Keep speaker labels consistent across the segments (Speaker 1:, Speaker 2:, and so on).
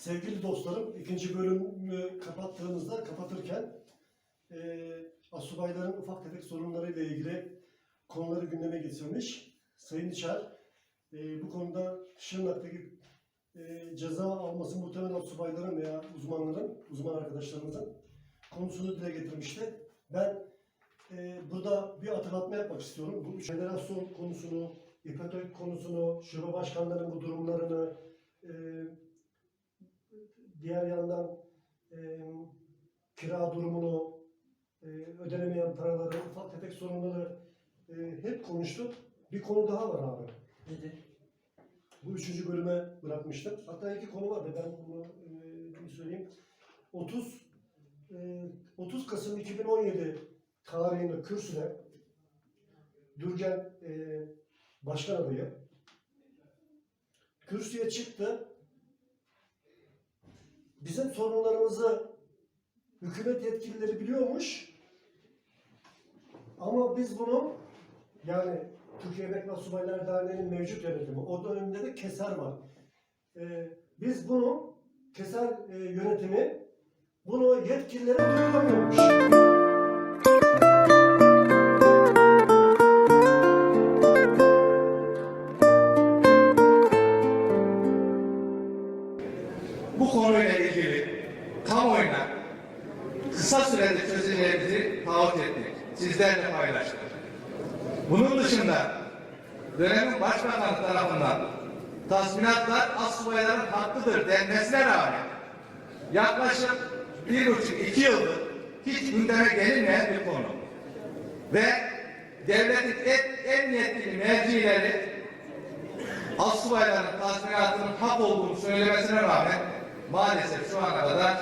Speaker 1: Sevgili dostlarım, ikinci bölümü kapattığımızda, kapatırken eee asubayların ufak tefek sorunlarıyla ilgili konuları gündeme getirmiş. Sayın İçer, eee, bu konuda Şırnak'taki eee, ceza alması muhtemelen asubayların veya uzmanların, uzman arkadaşlarımızın konusunu dile getirmişti. Ben eee, burada bir hatırlatma yapmak istiyorum. Bu jenerasyon konusunu, ipotek konusunu, şube başkanlarının bu durumlarını, eee diğer yandan e, kira durumunu, e, ödenemeyen paraları, ufak tefek sorunları e, hep konuştuk. Bir konu daha var abi.
Speaker 2: Nedir?
Speaker 1: Bu üçüncü bölüme bırakmıştım. Hatta iki konu vardı. Ben bunu e, söyleyeyim. 30 e, 30 Kasım 2017 tarihinde Kürsü'de Dürgen e, başkan adayı kürsüye çıktı. Bizim sorunlarımızı hükümet yetkilileri biliyormuş. Ama biz bunu yani Türkiye Emekli Subaylar Derneği'nin mevcut yönetimi, o dönemde de KESER var. Ee, biz bunu, KESER e, yönetimi bunu yetkililere duyuramıyormuş.
Speaker 3: Bu konuyla ilgili kamuoyuna kısa sürede çözeceğimizi taahhüt ettik. Sizlerle paylaştık. Bunun dışında dönemin başbakanı tarafından tazminatlar assubayların hakkıdır denmesine rağmen yaklaşık bir buçuk iki yıldır hiç gündeme gelinmeyen bir konu. Ve devletin en, en yetkili mercileri Assubayların tazminatının hak olduğunu söylemesine rağmen maalesef şu ana kadar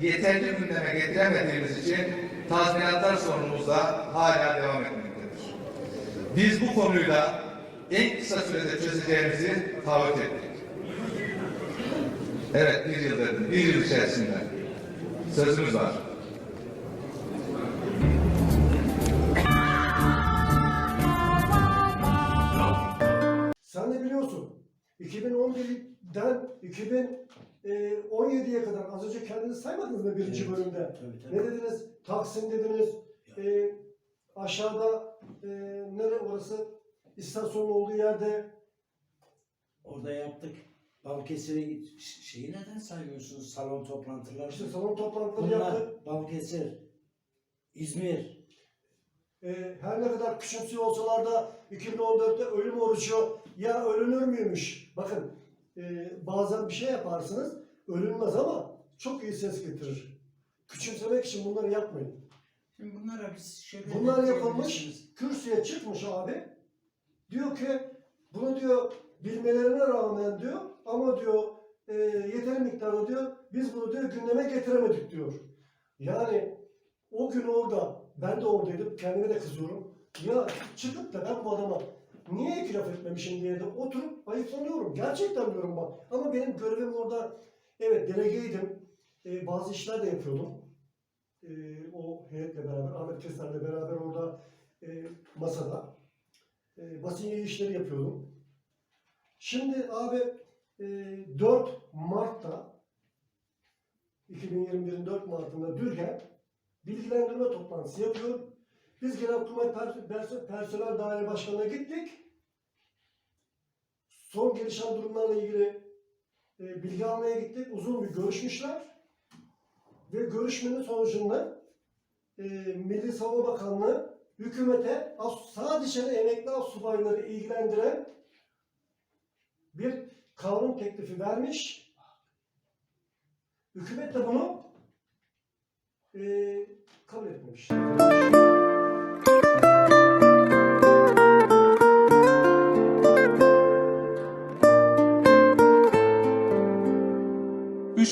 Speaker 3: yeterli gündeme getiremediğimiz için tazminatlar sorunumuz da hala devam etmektedir. Biz bu konuyu da en kısa sürede çözeceğimizi taahhüt ettik. Evet bir yıl dedim. Bir yıl içerisinde. Sözümüz var.
Speaker 1: 2017'ye kadar az önce kendiniz saymadınız mı birinci
Speaker 2: Evet.
Speaker 1: bölümde?
Speaker 2: Tabii tabii.
Speaker 1: Ne dediniz? Taksim dediniz. Ee, aşağıda e, nere orası? İstasyonun olduğu yerde
Speaker 2: Orada yaptık. Balıkesir'e ş- şeyi neden saymıyorsunuz salon toplantıları?
Speaker 1: işte salon toplantıları
Speaker 2: Bunlar
Speaker 1: yaptık.
Speaker 2: Balıkesir, İzmir.
Speaker 1: Ee, her ne kadar küçümsüyor olsalar da 2014'te ölüm orucu ya ölünür müymüş? Bakın e, bazen bir şey yaparsınız ölünmez ama çok iyi ses getirir. Küçümsemek için bunları yapmayın.
Speaker 2: Şimdi bunlara biz şöyle
Speaker 1: Bunlar yapılmış. Kürsüye çıkmış abi. Diyor ki bunu diyor bilmelerine rağmen diyor ama diyor e, yeteri miktarda diyor biz bunu diyor gündeme getiremedik diyor. Yani o gün orada ben de oradaydım kendime de kızıyorum. Ya çıkıp da ben bu adama niye iki laf etmemişim diye de oturup ayıflanıyorum. Gerçekten diyorum bak. Ama benim görevim orada evet delegeydim. E, bazı işler de yapıyordum. E, o heyetle beraber Ahmet Keser'le beraber orada e, masada e, basın yayın işleri yapıyordum. Şimdi abi e, 4 Mart'ta 2021'in 4 Mart'ında Dürgen bilgilendirme toplantısı yapıyor. Biz Genelkurmay Pers- Personel Daire Başkanı'na gittik. Son gelişen durumlarla ilgili e, bilgi almaya gittik. Uzun bir görüşmüşler. Ve görüşmenin sonucunda e, Milli Savunma Bakanlığı hükümete sadece de emekli subayları ilgilendiren bir kanun teklifi vermiş. Hükümet de bunu e, kabul etmemiş.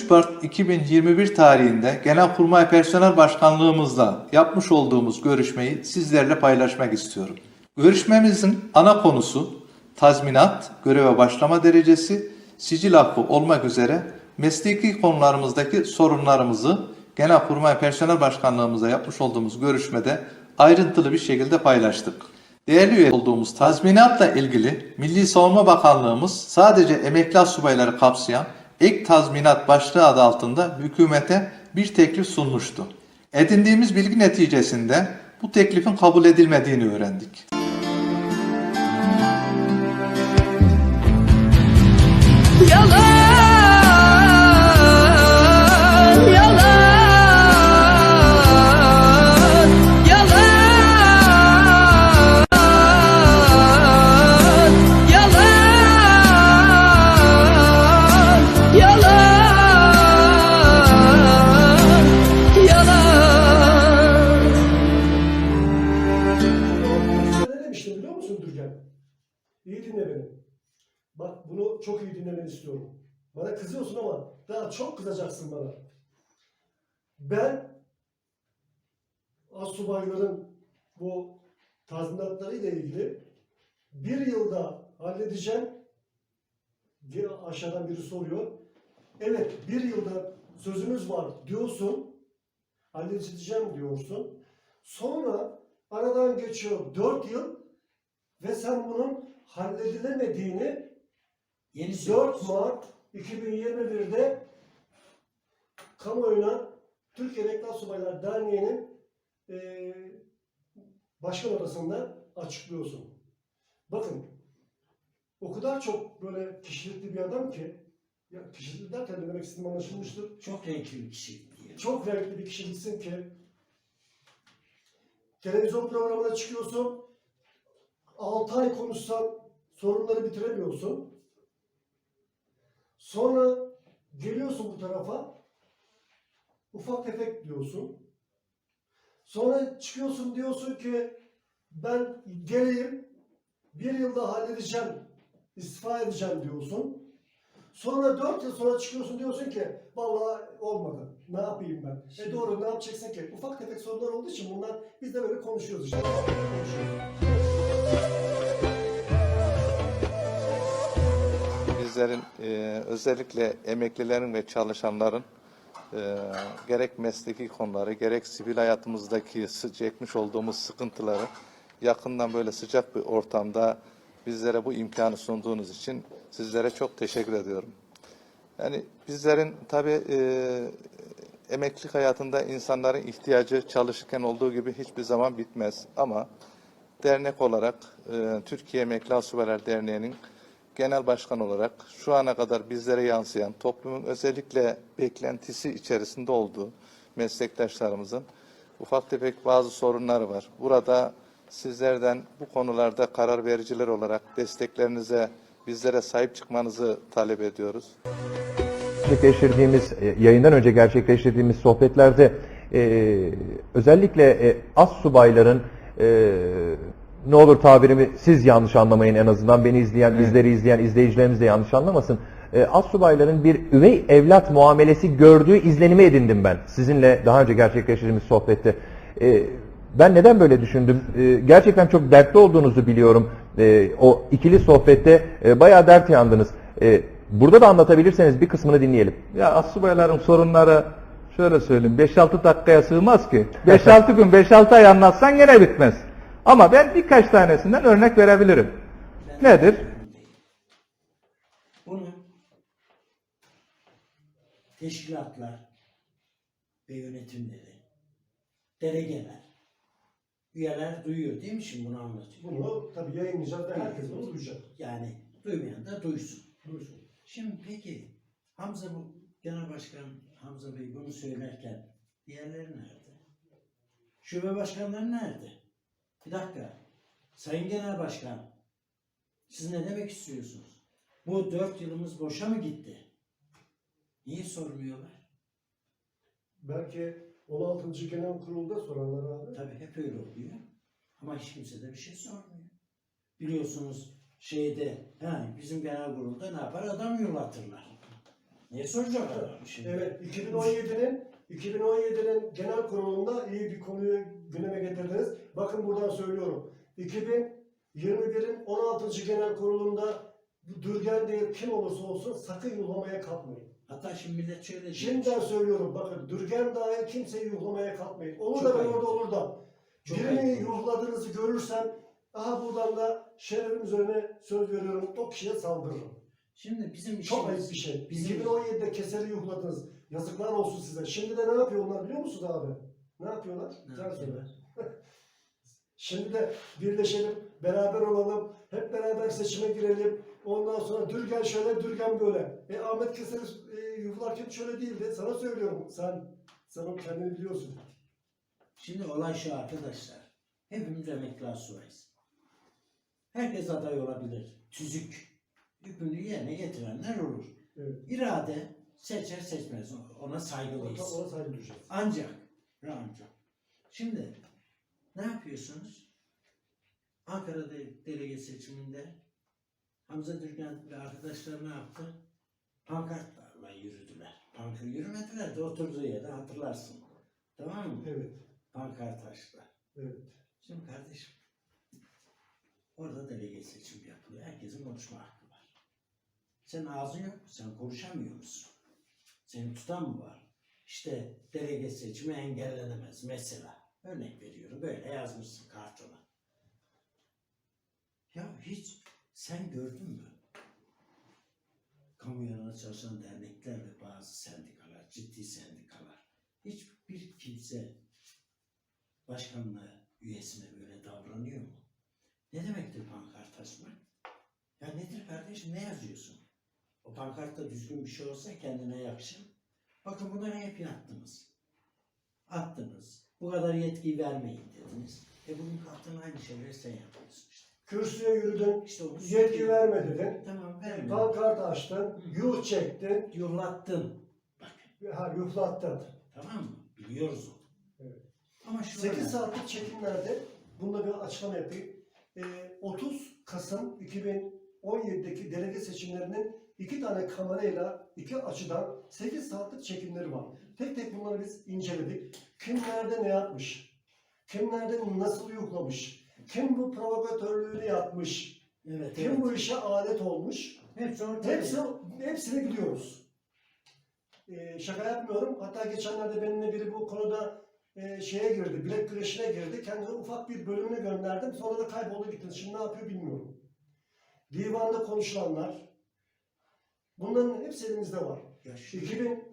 Speaker 4: 3 Mart 2021 tarihinde Genelkurmay Personel Başkanlığımızla yapmış olduğumuz görüşmeyi sizlerle paylaşmak istiyorum. Görüşmemizin ana konusu tazminat, göreve başlama derecesi, sicil affı olmak üzere mesleki konularımızdaki sorunlarımızı Genelkurmay Personel Başkanlığımızla yapmış olduğumuz görüşmede ayrıntılı bir şekilde paylaştık. Değerli üye olduğumuz tazminatla ilgili Milli Savunma Bakanlığımız sadece emekli subayları kapsayan ek tazminat başlığı adı altında hükümete bir teklif sunmuştu. Edindiğimiz bilgi neticesinde bu teklifin kabul edilmediğini öğrendik.
Speaker 1: Tazminatları ile ilgili bir yılda halledeceğim diye aşağıdan biri soruyor. Evet bir yılda sözümüz var diyorsun. Halledeceğim diyorsun. Sonra aradan geçiyor 4 yıl ve sen bunun halledilemediğini
Speaker 2: Yeni
Speaker 1: 4
Speaker 2: söylüyorsun.
Speaker 1: Mart 2021'de kamuoyuna Türkiye Emekli Subaylar Derneği'nin eee başkan odasında açıklıyorsun. Bakın o kadar çok böyle kişilikli bir adam ki ya kişilikli derken demek istediğim anlaşılmıştır.
Speaker 2: Çok renkli bir kişi.
Speaker 1: Çok renkli bir kişiliksin ki televizyon programına çıkıyorsun 6 ay konuşsan sorunları bitiremiyorsun. Sonra geliyorsun bu tarafa ufak tefek diyorsun. Sonra çıkıyorsun diyorsun ki ben geleyim bir yılda halledeceğim istifa edeceğim diyorsun. Sonra dört yıl sonra çıkıyorsun diyorsun ki vallahi olmadı. Ne yapayım ben? E doğru ne yapacaksın ki? Ufak tefek sorunlar olduğu için bunlar biz de böyle konuşuyoruz işte. Konuşuyoruz.
Speaker 4: Bizlerin e, özellikle emeklilerin ve çalışanların e, gerek mesleki konuları gerek sivil hayatımızdaki çekmiş olduğumuz sıkıntıları yakından böyle sıcak bir ortamda bizlere bu imkanı sunduğunuz için sizlere çok teşekkür ediyorum. Yani bizlerin tabii e, emeklilik hayatında insanların ihtiyacı çalışırken olduğu gibi hiçbir zaman bitmez. Ama dernek olarak e, Türkiye Emekli Asubaylar Derneği'nin genel başkan olarak şu ana kadar bizlere yansıyan toplumun özellikle beklentisi içerisinde olduğu meslektaşlarımızın ufak tefek bazı sorunları var. Burada sizlerden bu konularda karar vericiler olarak desteklerinize, bizlere sahip çıkmanızı talep ediyoruz.
Speaker 5: gerçekleştirdiğimiz e, yayından önce gerçekleştirdiğimiz sohbetlerde e, özellikle e, az subayların e, ne olur tabirimi siz yanlış anlamayın en azından beni izleyen, bizleri izleyen izleyicilerimiz de yanlış anlamasın. E, az subayların bir üvey evlat muamelesi gördüğü izlenimi edindim ben sizinle daha önce gerçekleştirdiğimiz sohbette. E, ben neden böyle düşündüm? E, gerçekten çok dertli olduğunuzu biliyorum. E, o ikili sohbette e, bayağı dert yandınız. E, burada da anlatabilirseniz bir kısmını dinleyelim.
Speaker 6: Ya astsubayların sorunları şöyle söyleyeyim 5-6 dakikaya sığmaz ki. 5-6 gün 5-6 ay anlatsan gene bitmez. Ama ben birkaç tanesinden örnek verebilirim. Nedir?
Speaker 2: Bunu teşkilatlar ve yönetimleri, delegeler, üyeler duyuyor değil mi şimdi bunu anlatıyor?
Speaker 1: Bunu tabii yayınlayacağız ve herkes bunu duyacak.
Speaker 2: Yani duymayan da duysun.
Speaker 1: Duysun.
Speaker 2: Şimdi peki Hamza bu Genel Başkan Hamza Bey bunu söylerken diğerleri nerede? Şube başkanları nerede? Bir dakika. Sayın Genel Başkan siz ne demek istiyorsunuz? Bu dört yılımız boşa mı gitti? Niye sormuyorlar?
Speaker 1: Belki 16. Genel Kurul'da sorarlar abi.
Speaker 2: Tabii hep öyle oluyor. Ama hiç kimse de bir şey sormuyor. Biliyorsunuz şeyde ha, bizim genel kurulda ne yapar? Adam yollatırlar. Niye soracak adam şimdi?
Speaker 1: Evet 2017'nin 2017'nin genel kurulunda iyi bir konuyu gündeme getirdiniz. Bakın buradan söylüyorum. 2021'in 16. genel kurulunda Dürgen değil kim olursa olsun sakın yuhlamaya kalkmayın.
Speaker 2: Hatta şimdi millet şöyle.
Speaker 1: Şimdiden söylüyorum bakın Dürgen dahil kimseyi yuhlamaya kalkmayın. Olur
Speaker 2: Çok
Speaker 1: da ben
Speaker 2: ayıp.
Speaker 1: orada olur da.
Speaker 2: Çok
Speaker 1: Birini
Speaker 2: ayıp.
Speaker 1: yuhladığınızı görürsem aha buradan da şerefim üzerine söz veriyorum o kişiye saldırırım.
Speaker 2: Şimdi bizim
Speaker 1: Çok
Speaker 2: işimiz-
Speaker 1: ayıp bir şey.
Speaker 2: Bizim
Speaker 1: 2017'de keseri yuhladınız. Yazıklar olsun size. Şimdi de ne yapıyorlar biliyor musunuz abi? Ne yapıyorlar?
Speaker 2: Ne
Speaker 1: Sen söyle.
Speaker 2: yapıyorlar?
Speaker 1: Şimdi de birleşelim, beraber olalım, hep beraber seçime girelim. Ondan sonra Dürgen şöyle, Dürgen böyle. E Ahmet Keser e, yuhlarken şöyle değildi. Sana söylüyorum. Sen sen o kendini biliyorsun.
Speaker 2: Şimdi olay şu arkadaşlar. Hepimiz emekli asubayız. Herkes aday olabilir. Tüzük. Hükmünü yerine getirenler olur.
Speaker 1: Evet.
Speaker 2: İrade seçer seçmez. Ona saygılıyız.
Speaker 1: Ona saygı duyacağız.
Speaker 2: Ancak, ancak. Şimdi ne yapıyorsunuz? Ankara'da delege seçiminde Hamza Dürgen ve arkadaşlar ne yaptı? Pankartlarla yürüdüler. Pankart yürümediler de oturduğu yerde hatırlarsın. Tamam mı?
Speaker 1: Evet.
Speaker 2: Pankart açtılar.
Speaker 1: Evet.
Speaker 2: Şimdi kardeşim, orada delege seçim yapılıyor. Herkesin konuşma hakkı var. Sen ağzın yok? Sen konuşamıyor musun? Seni tutan mı var? İşte delege seçimi engellenemez mesela. Örnek veriyorum. Böyle yazmışsın kartona. Ya hiç sen gördün mü? Kamu yararına çalışan dernekler ve bazı sendikalar, ciddi sendikalar. Hiçbir kimse başkanlığı üyesine böyle davranıyor mu? Ne demektir pankart açmak? Ya nedir kardeşim ne yazıyorsun? O pankartta düzgün bir şey olsa kendine yakışır. Bakın bunları hep yaptınız. Attınız. Bu kadar yetkiyi vermeyin dediniz. E bugün kalktın aynı şeyleri sen yapıyorsun işte.
Speaker 1: Kürsüye yürüdün,
Speaker 2: İşte
Speaker 1: yetki verme dedin.
Speaker 2: Tamam verme.
Speaker 1: Pankart açtın, yuh çektin,
Speaker 2: Yuhlattın. Bak
Speaker 1: ha, yuhlattın.
Speaker 2: tamam mı? Biliyoruz onu.
Speaker 1: Evet.
Speaker 2: Ama şu
Speaker 1: 8 saatlik çekimlerde bunda bir açıklama yapayım. Ee, 30 Kasım 2017'deki delege seçimlerinin iki tane kamerayla iki açıdan 8 saatlik çekimleri var. Tek tek bunları biz inceledik. Kim nerede ne yapmış? Kim nerede nasıl yuhlamış? Kim bu provokatörlüğünü yapmış?
Speaker 2: Evet,
Speaker 1: Kim
Speaker 2: evet.
Speaker 1: bu işe alet olmuş?
Speaker 2: Hepsi ortada.
Speaker 1: Hepsi, hepsini biliyoruz. Ee, şaka yapmıyorum. Hatta geçenlerde benimle biri bu konuda e, şeye girdi, bilek güreşine girdi. Kendime ufak bir bölümünü gönderdim. Sonra da kayboldu gitti. Şimdi ne yapıyor bilmiyorum. Divanda konuşulanlar, bunların hepsi elimizde var.
Speaker 2: Ya şu-
Speaker 1: 2000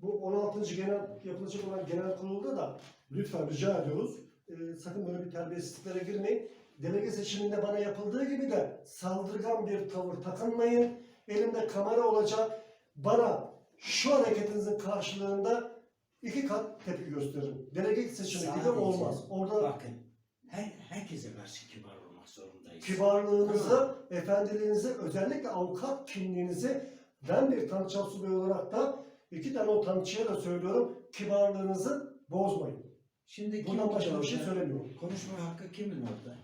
Speaker 1: bu 16. genel yapılacak olan genel kurulda da lütfen rica ediyoruz. e, sakın böyle bir terbiyesizliklere girmeyin. Delege seçiminde bana yapıldığı gibi de saldırgan bir tavır takınmayın. Elimde kamera olacak. Bana şu hareketinizin karşılığında iki kat tepki gösterin. Delege seçimi gibi olmaz. Orada
Speaker 2: Bakın, her, herkese karşı kibar.
Speaker 1: Kibarlığınızı, efendiliğinizi, özellikle avukat kimliğinizi ben bir tanıçal subay olarak da iki tane o tanıçıya da söylüyorum. Kibarlığınızı bozmayın.
Speaker 2: Şimdi kim
Speaker 1: Bundan başka bir şey söylemiyorum.
Speaker 2: Konuşma hakkı kimin orada?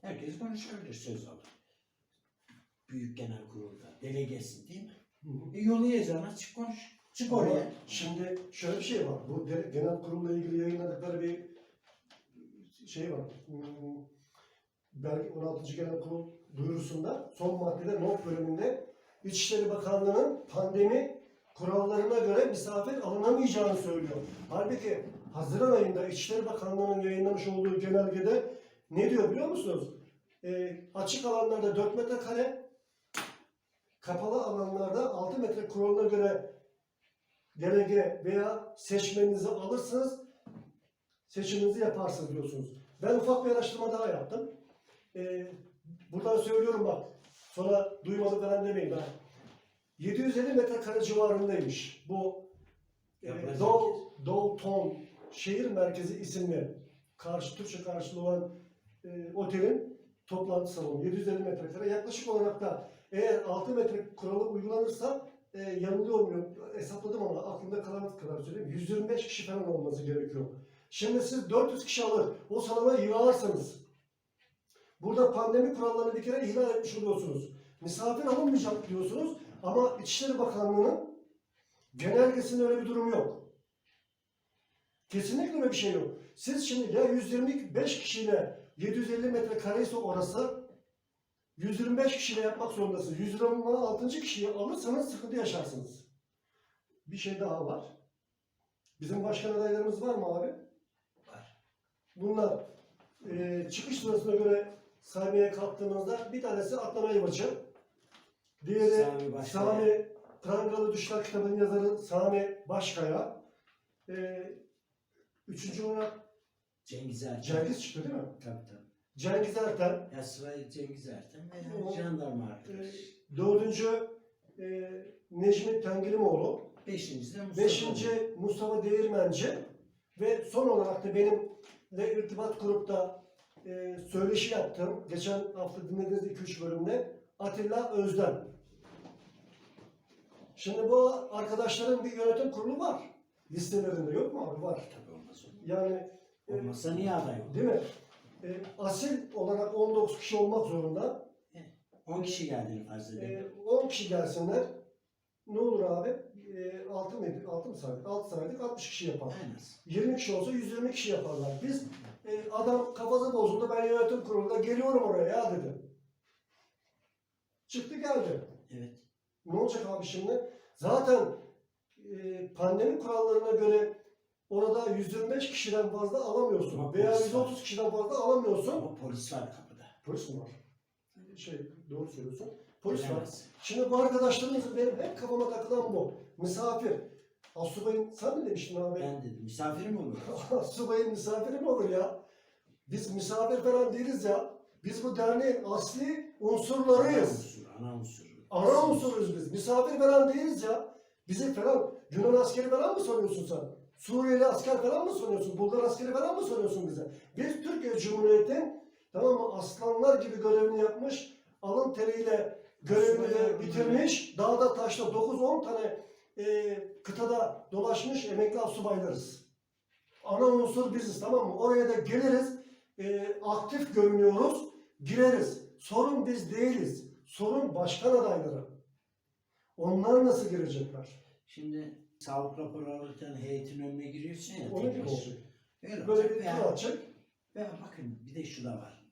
Speaker 2: Herkes konuşabilir, söz alır. Büyük genel kurulda, delegesin değil mi?
Speaker 1: Hı hı.
Speaker 2: E yollayacağına çık konuş. Çık
Speaker 1: Ama
Speaker 2: oraya.
Speaker 1: şimdi şöyle bir şey var. Bu de- genel kurulla ilgili yayınladıkları bir şey var. Hmm, Belki 16. Genel Kurul duyurusunda son maddede not bölümünde İçişleri Bakanlığı'nın pandemi kurallarına göre misafir alınamayacağını söylüyor. Halbuki Haziran ayında İçişleri Bakanlığı'nın yayınlamış olduğu genelgede ne diyor biliyor musunuz? Ee, açık alanlarda 4 metrekare, kapalı alanlarda 6 metre kuralına göre delege veya seçmeninizi alırsınız, seçiminizi yaparsınız diyorsunuz. Ben ufak bir araştırma daha yaptım. Ee, buradan söylüyorum bak, sonra duymadık falan demeyin ben. 750 metrekare civarındaymış bu e,
Speaker 2: Yapılacak
Speaker 1: Dol, Dolton Şehir Merkezi isimli karşı Türkçe karşılığı olan e, otelin toplantı salonu 750 metrekare. Yaklaşık olarak da eğer 6 metre kuralı uygulanırsa e, yanılıyor muyum? Hesapladım ama aklımda kalan kadar söyleyeyim. 125 kişi falan olması gerekiyor. Şimdi siz 400 kişi alır. O salona yığarsanız burada pandemi kurallarını bir kere ihlal etmiş oluyorsunuz. Misafir alınmayacak diyorsunuz ama İçişleri Bakanlığı'nın genelgesinde öyle bir durum yok. Kesinlikle öyle bir şey yok. Siz şimdi ya 125 kişiyle 750 metre ise orası 125 kişiyle yapmak zorundasınız. 126. kişiyi alırsanız sıkıntı yaşarsınız. Bir şey daha var. Bizim başkan adaylarımız var mı abi?
Speaker 2: Var.
Speaker 1: Bunlar e, çıkış sırasına göre saymaya kalktığımızda bir tanesi Adnan Ayvacı. Diğeri
Speaker 2: Sami Başkaya.
Speaker 1: Sami Prangalı Düşler kitabının yazarı Sami Başkaya. Ee, üçüncü olarak
Speaker 2: Cengiz Erten.
Speaker 1: Cengiz çıktı değil mi?
Speaker 2: Tabii tabii.
Speaker 1: Cengiz Erten.
Speaker 2: Ya sırayı Cengiz Erten ve jandarma
Speaker 1: Ee,
Speaker 2: arkadaş.
Speaker 1: dördüncü e, Necmi Tengilimoğlu.
Speaker 2: Beşinci de Mustafa.
Speaker 1: Beşinci Mustafa Değirmenci. Ve son olarak da benimle irtibat kurup da e, söyleşi yaptım. Geçen hafta dinlediğiniz 2-3 bölümde Atilla Özden. Şimdi bu arkadaşların bir yönetim kurulu var. Listelerinde yok mu abi? Var.
Speaker 2: Tabii olmaz.
Speaker 1: Yani e,
Speaker 2: Olmazsa niye aday olur?
Speaker 1: değil mi? E, asil olarak 19 kişi olmak zorunda.
Speaker 2: 10 kişi geldiğini farz edelim.
Speaker 1: E, 10 kişi gelsinler. Ne olur abi? E, 6 mıydı? 6 mı saydık? 6 saydık 60 kişi yapar.
Speaker 2: en az.
Speaker 1: 20 kişi olsa 120 kişi yaparlar. Biz e, adam kafası bozuldu ben yönetim kurulunda geliyorum oraya ya dedi. Çıktı geldi.
Speaker 2: Evet.
Speaker 1: Ne olacak abi şimdi? Zaten e, pandemi kurallarına göre orada 125 kişiden fazla alamıyorsun.
Speaker 2: Ama
Speaker 1: Veya
Speaker 2: polis
Speaker 1: 130 kişiden fazla alamıyorsun.
Speaker 2: Ama polis var kapıda.
Speaker 1: Polis mi var? Şey doğru söylüyorsun. Polis var.
Speaker 2: Bilemez.
Speaker 1: Şimdi bu arkadaşlarımız benim hep kafama takılan bu. Misafir. Asubayın sen mi demiştin abi?
Speaker 2: Ben dedim misafirim olur.
Speaker 1: Subayın misafiri mi olur ya? Biz misafir falan değiliz ya. Biz bu derneğin asli unsurlarıyız.
Speaker 2: ana unsuru.
Speaker 1: Ana unsuruyuz biz. Misafir falan değiliz ya. Bizi falan Yunan askeri falan mı sanıyorsun sen? Suriyeli asker falan mı sanıyorsun? Bulgar askeri falan mı sanıyorsun bize? Biz Türkiye Cumhuriyeti'nin tamam mı aslanlar gibi görevini yapmış, alın teriyle görevini de bitirmiş, dağda taşta 9-10 tane e, kıtada dolaşmış emekli subaylarız. Ana unsur biziz tamam mı? Oraya da geliriz, e, aktif görünüyoruz, gireriz. Sorun biz değiliz. Sorun başkan adayları. Onlar nasıl girecekler?
Speaker 2: Şimdi sağlık raporu alırken heyetin önüne giriyorsun ya.
Speaker 1: Onun gibi olacak.
Speaker 2: Öyle
Speaker 1: Böyle bir tur atacak.
Speaker 2: veya bakın bir de şu da var.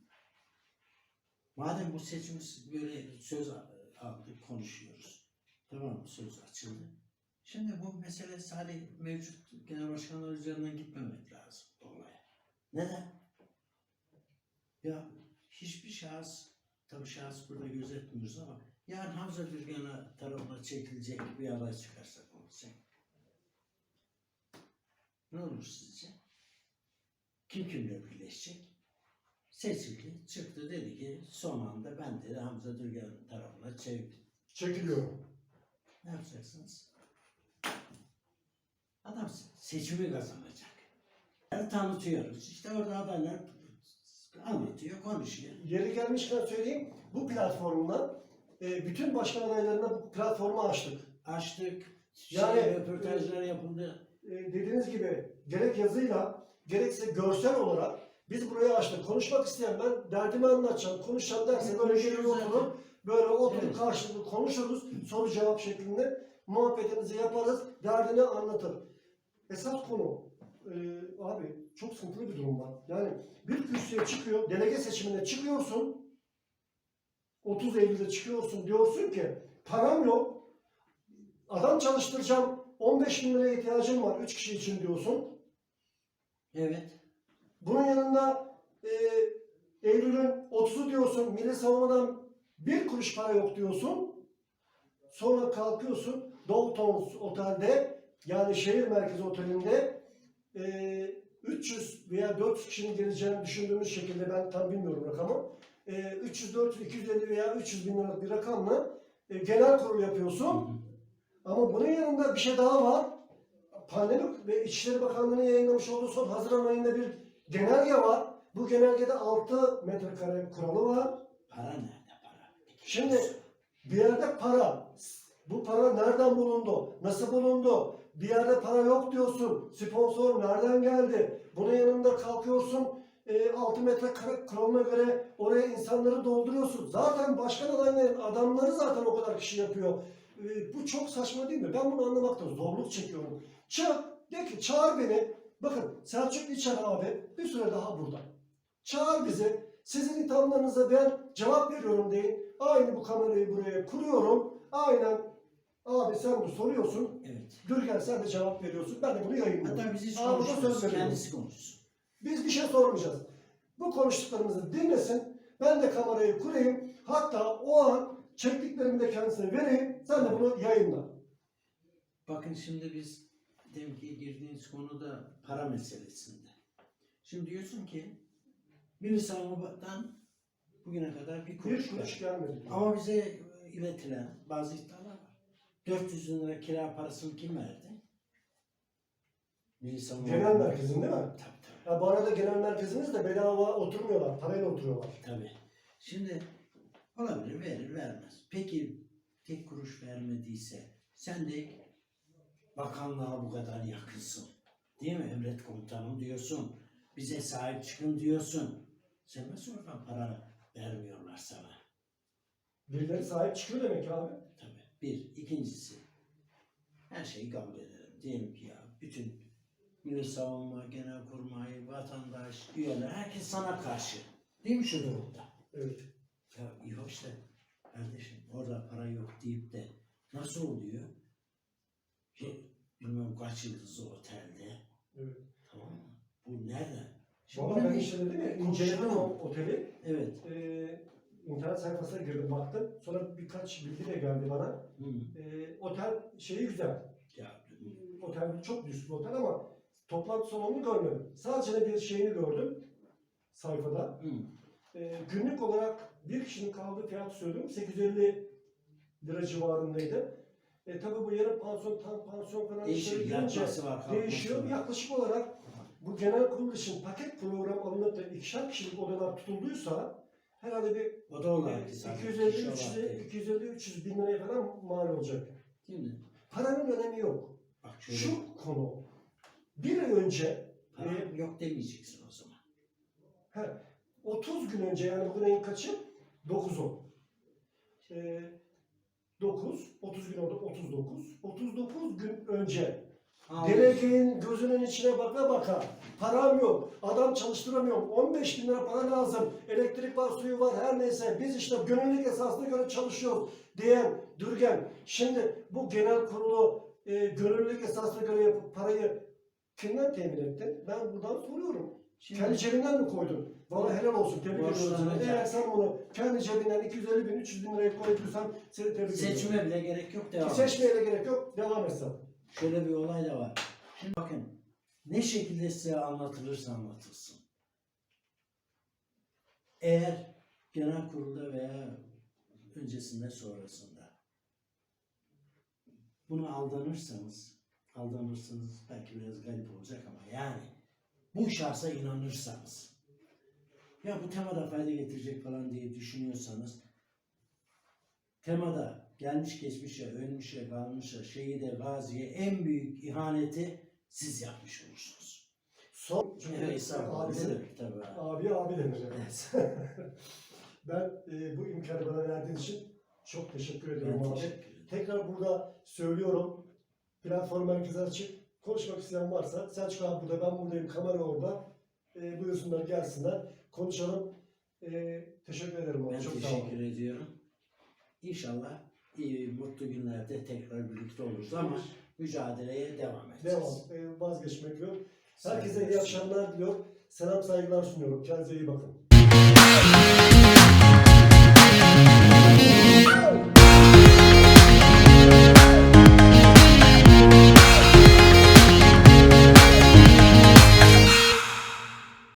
Speaker 2: Madem bu seçim böyle söz aldık, konuşuyoruz. Tamam mı? Söz açıldı. Şimdi bu mesele sadece mevcut genel başkanlar üzerinden gitmemek lazım olaya. Neden? Ya hiçbir şahıs, tabii şahıs burada gözetmiyoruz ama yarın Hamza Gürgen'e tarafına çekilecek bir aday çıkarsa olacak. Ne olur sizce? Kim kimle birleşecek? Seçildi, çıktı dedi ki son anda ben de Hamza Dürgen tarafına çevirdim.
Speaker 1: Çekiliyorum.
Speaker 2: Ne yapacaksınız? Adam seçimi kazanacak. Yani tanıtıyoruz. İşte orada adaylar anlatıyor, konuşuyor.
Speaker 1: Yeri gelmişken söyleyeyim. Bu platformdan e, bütün başkan adaylarına bu platformu açtık.
Speaker 2: Açtık,
Speaker 1: Yani-
Speaker 2: şey, röportajlar yapıldı.
Speaker 1: E, dediğiniz gibi gerek yazıyla gerekse görsel olarak biz burayı açtık. Konuşmak isteyen ben derdimi anlatacağım, konuşacağım derse böyle gelir oturur. Böyle oturup
Speaker 2: Evet.
Speaker 1: karşılıklı konuşuruz. Soru cevap şeklinde muhabbetimizi yaparız. Derdini anlatır. Esas konu e, abi çok sıkıntılı bir durum var. Yani bir kürsüye çıkıyor, delege seçimine çıkıyorsun. 30 Eylül'de çıkıyorsun diyorsun ki param yok. Adam çalıştıracağım. 15 bin liraya ihtiyacım var 3 kişi için diyorsun.
Speaker 2: Evet.
Speaker 1: Bunun yanında e, Eylül'ün 30'u diyorsun. Milli savunmadan bir kuruş para yok diyorsun. Sonra kalkıyorsun Daltons Otel'de yani şehir merkezi otelinde e, 300 veya 400 kişinin geleceğini düşündüğümüz şekilde ben tam bilmiyorum rakamı. E, 300, 400, 250 veya 300 bin liralık bir rakamla e, genel kurul yapıyorsun. Ama bunun yanında bir şey daha var. Pandemi ve İçişleri Bakanlığı'nın yayınlamış olduğu son Haziran ayında bir genelge var. Bu genelgede 6 metrekare kuralı var.
Speaker 2: Para nerede para?
Speaker 1: Şimdi bir yerde para. Bu para nereden bulundu? Nasıl bulundu? Bir yerde para yok diyorsun. Sponsor nereden geldi? Bunun yanında kalkıyorsun. E, 6 metrekare kuralına göre oraya insanları dolduruyorsun. Zaten başkan adayların adamları zaten o kadar kişi yapıyor. E, bu çok saçma değil mi? Ben bunu anlamakta zorluk çekiyorum. Çık, de ki çağır beni. Bakın Selçuk İçer abi bir süre daha burada. Çağır bizi. Sizin ithamlarınıza ben cevap veriyorum deyin. Aynı bu kamerayı buraya kuruyorum. Aynen. Abi sen bu soruyorsun.
Speaker 2: Evet.
Speaker 1: Gürgen sen de cevap veriyorsun. Ben de bunu yayınlıyorum.
Speaker 2: Hatta biz hiç
Speaker 1: buna
Speaker 2: konuşmuyoruz.
Speaker 1: söz veriyorum.
Speaker 2: Kendisi konuşsun.
Speaker 1: Biz bir şey sormayacağız. Bu konuştuklarımızı dinlesin. Ben de kamerayı kurayım. Hatta o an çektiklerimi de kendisine vereyim. Sen de bunu yayınla.
Speaker 2: Bakın şimdi biz demin ki girdiğiniz konuda para meselesinde. Şimdi diyorsun ki Milli Savunma'dan bugüne kadar bir kuruş,
Speaker 1: Bir kuruş
Speaker 2: var.
Speaker 1: gelmedi.
Speaker 2: Ama bize iletilen bazı iddialar. 400 bin lira kira parasını kim verdi? Milli Savunma
Speaker 1: Genel merkezin değil mi?
Speaker 2: Tabii tabii.
Speaker 1: Ya bu arada genel merkezimiz de bedava oturmuyorlar. Parayla oturuyorlar.
Speaker 2: Tabii. Şimdi olabilir verir vermez. Peki tek kuruş vermediyse sen de bakanlığa bu kadar yakınsın. Değil mi? Emret komutanım diyorsun. Bize sahip çıkın diyorsun. Sen nasıl oradan para vermiyorlar sana?
Speaker 1: Birileri sahip çıkıyor demek abi.
Speaker 2: Tabii. Bir. ikincisi her şeyi kabul edelim. Diyelim ki ya bütün Milli Savunma, Genelkurmay, vatandaş, üyeler herkes sana karşı. Değil mi şu durumda?
Speaker 1: Evet.
Speaker 2: Ya iyi hoş da kardeşim orada para yok deyip de nasıl oluyor? Şey, bilmem kaç yıldızlı otelde.
Speaker 1: Evet.
Speaker 2: Tamam mı? Bu nerede? Şimdi
Speaker 1: Valla ben işte dedim ya inceledim o oteli.
Speaker 2: Evet.
Speaker 1: Ee, internet sayfasına girdim baktım. Sonra birkaç bilgi de geldi bana.
Speaker 2: Hı.
Speaker 1: Ee, otel şeyi güzel.
Speaker 2: Ya,
Speaker 1: Otel çok lüks bir otel ama toplantı salonunu görmedim. Sadece bir şeyini gördüm sayfada.
Speaker 2: hı.
Speaker 1: Ee, günlük olarak bir kişinin kaldığı fiyatı söylüyorum. 850 lira civarındaydı. E tabi bu yarım pansiyon, tam pansiyon falan
Speaker 2: Değişir.
Speaker 1: girince
Speaker 2: var.
Speaker 1: değişiyor.
Speaker 2: var.
Speaker 1: Yaklaşık olarak bu genel kurul için paket program alınıp da ikişer kişilik odalar tutulduysa herhalde bir
Speaker 2: O da kişi olarak
Speaker 1: 250-300 bin liraya falan mal olacak.
Speaker 2: Değil mi?
Speaker 1: Paranın önemi yok.
Speaker 2: Bak şöyle.
Speaker 1: Şu konu. Bir ay önce
Speaker 2: Para
Speaker 1: e,
Speaker 2: yok demeyeceksin o zaman.
Speaker 1: he, 30 gün önce yani bugün ayın kaçı? 9 o. E, 9, 30 gün oldu 39. 39 gün önce Delegenin gözünün içine baka baka param yok, adam çalıştıramıyorum, 15 bin lira para lazım, elektrik var, suyu var, her neyse biz işte gönüllülük esasına göre çalışıyoruz diyen Dürgen, şimdi bu genel kurulu e, gönüllülük esasına göre yapıp parayı kimden temin ettin? Ben buradan soruyorum.
Speaker 2: Şimdi-
Speaker 1: kendi cebinden mi koydun? Valla helal olsun, tebrik ediyorum. Eğer sen bunu kendi cebinden 250 bin, 300 bin liraya koyduysan seni tebrik ediyorum.
Speaker 2: Seçime bile gerek yok devam.
Speaker 1: Seçmeye de gerek yok, devam et sen.
Speaker 2: Şöyle bir olay da var. Şimdi bakın ne şekilde size anlatılırsa anlatılsın. Eğer genel kurulda veya öncesinde sonrasında bunu aldanırsanız, aldanırsanız belki biraz garip olacak ama yani bu şahsa inanırsanız ya bu temada fayda getirecek falan diye düşünüyorsanız temada gelmiş geçmişe, ölmüşe, kalmışa, şehide, gaziye en büyük ihaneti siz yapmış olursunuz.
Speaker 1: Son çünkü
Speaker 2: Evet, estağfurullah.
Speaker 1: abi,
Speaker 2: tabii abi.
Speaker 1: abi denir.
Speaker 2: Evet.
Speaker 1: ben e, bu imkanı bana verdiğin için çok teşekkür ediyorum
Speaker 2: Ben teşekkür ederim.
Speaker 1: Tekrar burada söylüyorum. Platform merkezi açık. Konuşmak isteyen varsa Selçuk abi burada, ben buradayım, kamera orada. E, buyursunlar, gelsinler. Konuşalım. E, teşekkür ederim abi.
Speaker 2: Ben
Speaker 1: çok
Speaker 2: teşekkür ediyorum. İnşallah iyi, mutlu günlerde tekrar birlikte oluruz ama mücadeleye devam edeceğiz.
Speaker 1: Devam. E, vazgeçmek yok. Herkese iyi akşamlar diliyor. Selam saygılar sunuyorum. Kendinize iyi bakın.